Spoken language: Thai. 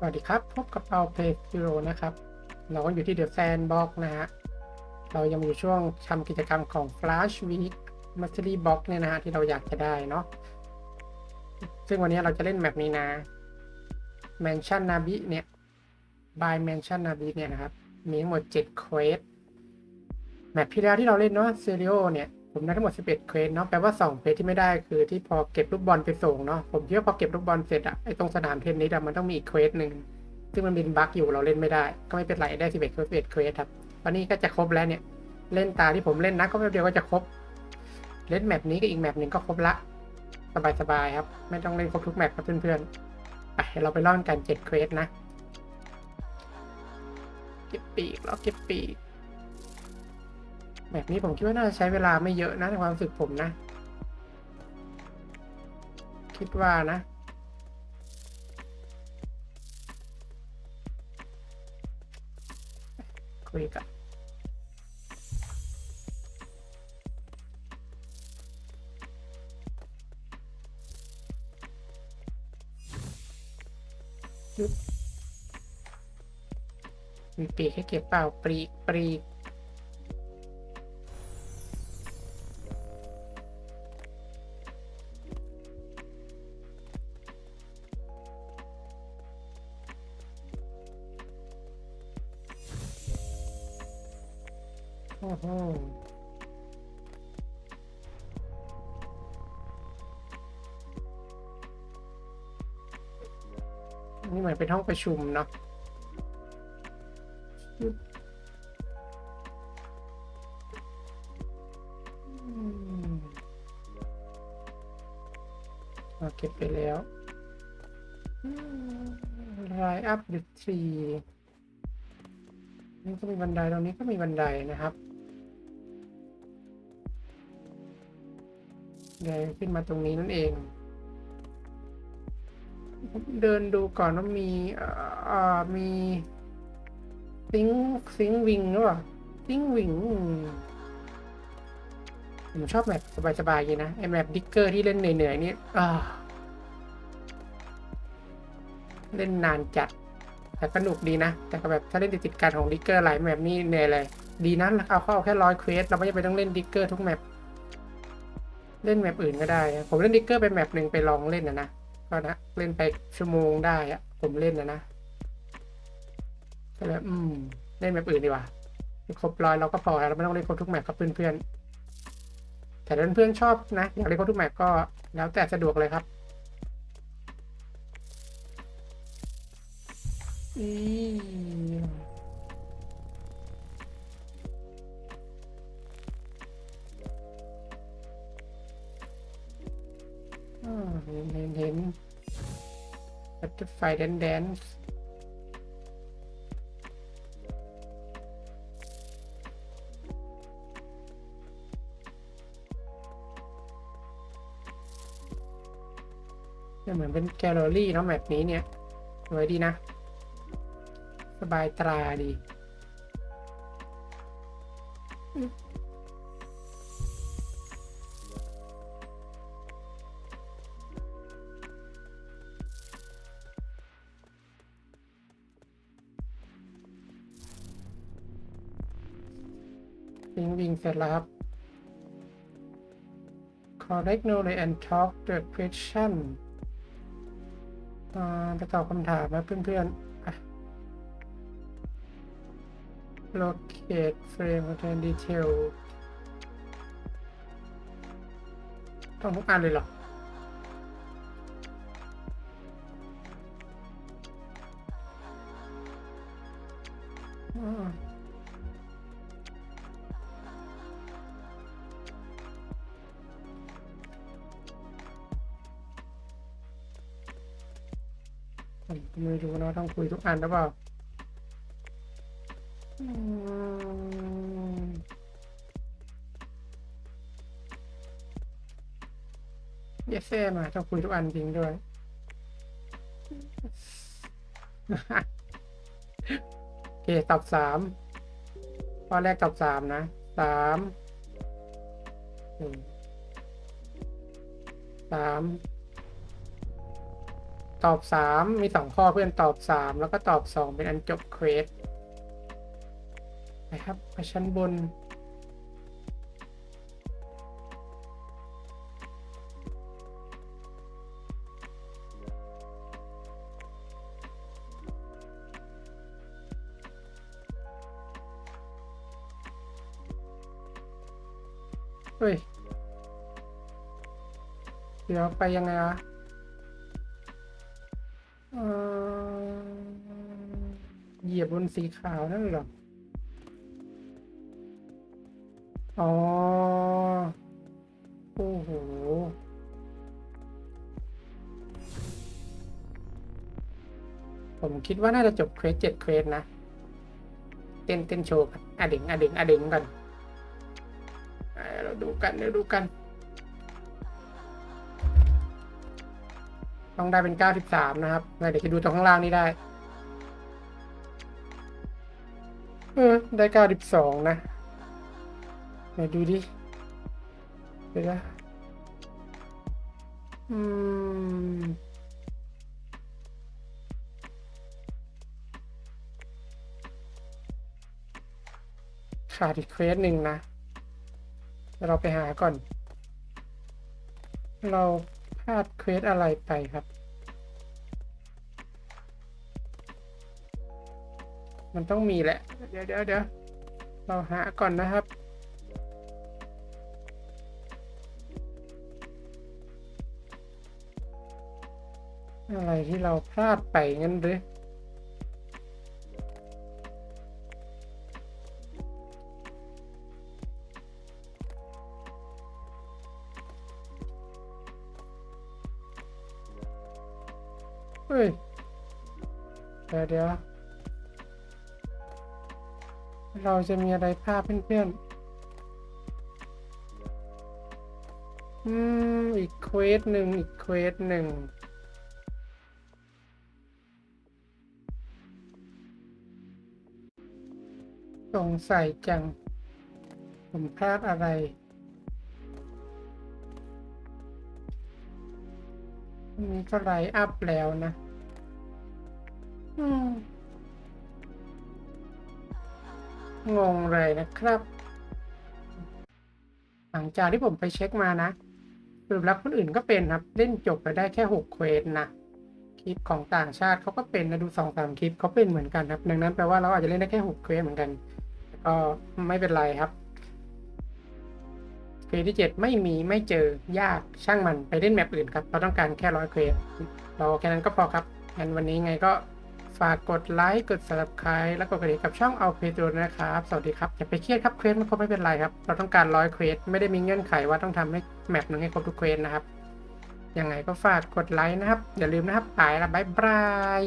สวัสดีครับ พบกับเราเพจยูโรนะครับ เราก็อยู่ที่เดอะแซนบ็อกนะฮะ เรายังอยู่ช่วงทำกิจกรรมของ Flash Week Mastery Box เนี่ยนะฮะ ที่เราอยากจะได้เนาะซึ่งวันนี้เราจะเล่นแบบนี้นะ Mansion Nabi เนี่ย by Mansion Nabi เนี่ยนะครับ มีทั้งหมด7เควสแมปที่แล้วที่เราเล่นเนาะเซเรียเนี่ย ผมได้ทั้งหมด 11 เควสเนาะ แปลว่า 2 เควสที่ไม่ได้คือที่พอเก็บลูกบอลไปส่งเนาะ ผมคิดว่าพอเก็บลูกบอลเสร็จอะไอตรงสนามเทนนิสอะมันต้องมีอีกเควสหนึ่ง ซึ่งมันเป็นบั๊กอยู่เราเล่นไม่ได้ ก็ไม่เป็นไรได้ 11เควส11เควสครับ ตอนนี้ก็จะครบแล้วเนี่ย เล่นตาที่ผมเล่นนะก็แป๊บเดียวก็จะครบ เล่นแมปนี้ก็อีกแมปหนึ่งก็ครบละ สบายๆครับ ไม่ต้องเล่นครบทุกแมปครับเพื่อนๆ ไปเราไปล่อนกัน7เควสนะ เก็บปีกแล้วเก็บปีก แบบนี้ผมคิดว่าน่าจะใช้เวลาไม่เยอะนะในความรู้สึกผมนะ คิดว่านะคุยกันยึบมีปีกให้เก็บเปล่าปลีกปลีก โอ้โหนี่เหมือนเป็นห้องประชุมเนาะอืมเอาเก็บไปแล้วรายอัพดิทรีนี่ก็มีบันไดตรงนี้ก็มีบันไดนะครับ เดินขึ้นมาตรงนี้นั่นเองผมเดินดูก่อนว่ามีเอ่อมีซิงซิงวิงหรือเปล่าซิงวิงผมชอบแบบสบายๆอย่างนี้นะไอแบบดิกเกอร์ที่เล่นเหนื่อยๆนี่เล่นนานจัด แต่สนุกดีนะ แต่ก็แบบถ้าเล่นติดๆกันของดิกเกอร์หลายแมปนี่เหนื่อยเลย ดีนะเอาเข้าเอาแค่ร้อยเควสเราไม่จำเป็นต้องเล่นดิกเกอร์ทุกแมป เล่นแมปอื่นก็ได้นะผมเล่นดิกเกอร์ไปแมปหนึ่งไปลองเล่นนะนะก็นะเล่นไปชั่วโมงได้อะผมเล่นนะนะก็เลยอืมเล่นแมปอื่นดีกว่าครบร้อยเราก็พอเราไม่ต้องเล่นครบทุกแมปกับเพื่อนๆแต่ถ้าเพื่อนๆชอบนะอยากเล่นครบทุกแมปก็แล้วแต่สะดวกเลยครับอีอ่ เห็นเห็นเห็นบัตเตอร์ไฟแดนแดนเนี่ยเหมือนเป็นแกลเลอรี่เนาะแบบนี้เนี่ยสวยดีนะ สบายตราดี วิ่งเสร็จแล้วครับ correct knowledge and talk the question ไปตอบคำถามนะเพื่อนๆ locate frame contain detail ต้องทุกอันเลยเหรอ ผมก็ไม่รู้นะต้องคุยทุกอันหรือเปล่าเยสเซ่มาต้องคุยทุกอันจริงด้วย โอเคตอบสามข้อแรกตอบสามนะสามหนึ่งสาม ตอบสามมีสองข้อเพื่อนตอบสามแล้วก็ตอบสองเป็นอันจบเควสนะครับไปชั้นบน เฮ้ย เดี๋ยวไปยังไงวะ เหยียบบนสีขาวนั่นหรอ อ๋อ โอ้โห ผมคิดว่าน่าจะจบเควสเจ็ดเควสนะ เต้นเต้นโชว์กันอะดึงอะดึงอะดึงกันอ่าเราดูกันเดี๋ยวดูกัน ต้องได้เป็น 93 นะครับแล้วเดี๋ยวจะดูตรงข้างล่างนี้ได้ เออ ได้ 92 นะเดี๋ยวดูดิเดี๋ยวนะอืมขาดอีกเควสหนึ่งนะ เราไปหาก่อน เรา ลาดเควสอะไรไปครับ มันต้องมีแหละ เดี๋ยวเดี๋ยวเดี๋ยวเราหาก่อนนะครับอะไรที่เราพลาดไปงั้นหรือ เดี๋ยวเดี๋ยวเราจะมีอะไรพลาดเพื่อนๆ อืม อีกเควสหนึ่งอีกเควสหนึ่งสงสัยจัง ผมพลาดอะไรนนี้ก็ไลอัพแล้วนะ งงเลยนะครับ หลังจากที่ผมไปเช็คมานะสรุปแล้วคนอื่นก็เป็นครับ เล่นจบไปได้แค่หกเควสนะ คลิปของต่างชาติเขาก็เป็นนะ ดูสองสามคลิปเขาเป็นเหมือนกันครับ ดังนั้นแปลว่าเราอาจจะเล่นได้แค่หกเควสเหมือนกันก็ไม่เป็นไรครับ เควสที่เจ็ดไม่มีไม่เจอยากช่างมันไปเล่นแมปอื่นครับ เราต้องการแค่ร้อยเควสเราแค่นั้นก็พอครับงั้นวันนี้ไงก็ ฝากกดไลค์กด subscribe แล้วกดกระดิ่งกับช่องเอาเพจดูนะครับ สวัสดีครับ อย่าไปเครียดครับเควสมันครบไม่เป็นไรครับ เราต้องการร้อยเควสไม่ได้มีเงื่อนไขว่าต้องทำให้แมปหนึ่งให้ครบทุกเควสนะครับยังไงก็ฝากกดไลค์นะครับ อย่าลืมนะครับไปละบายบาย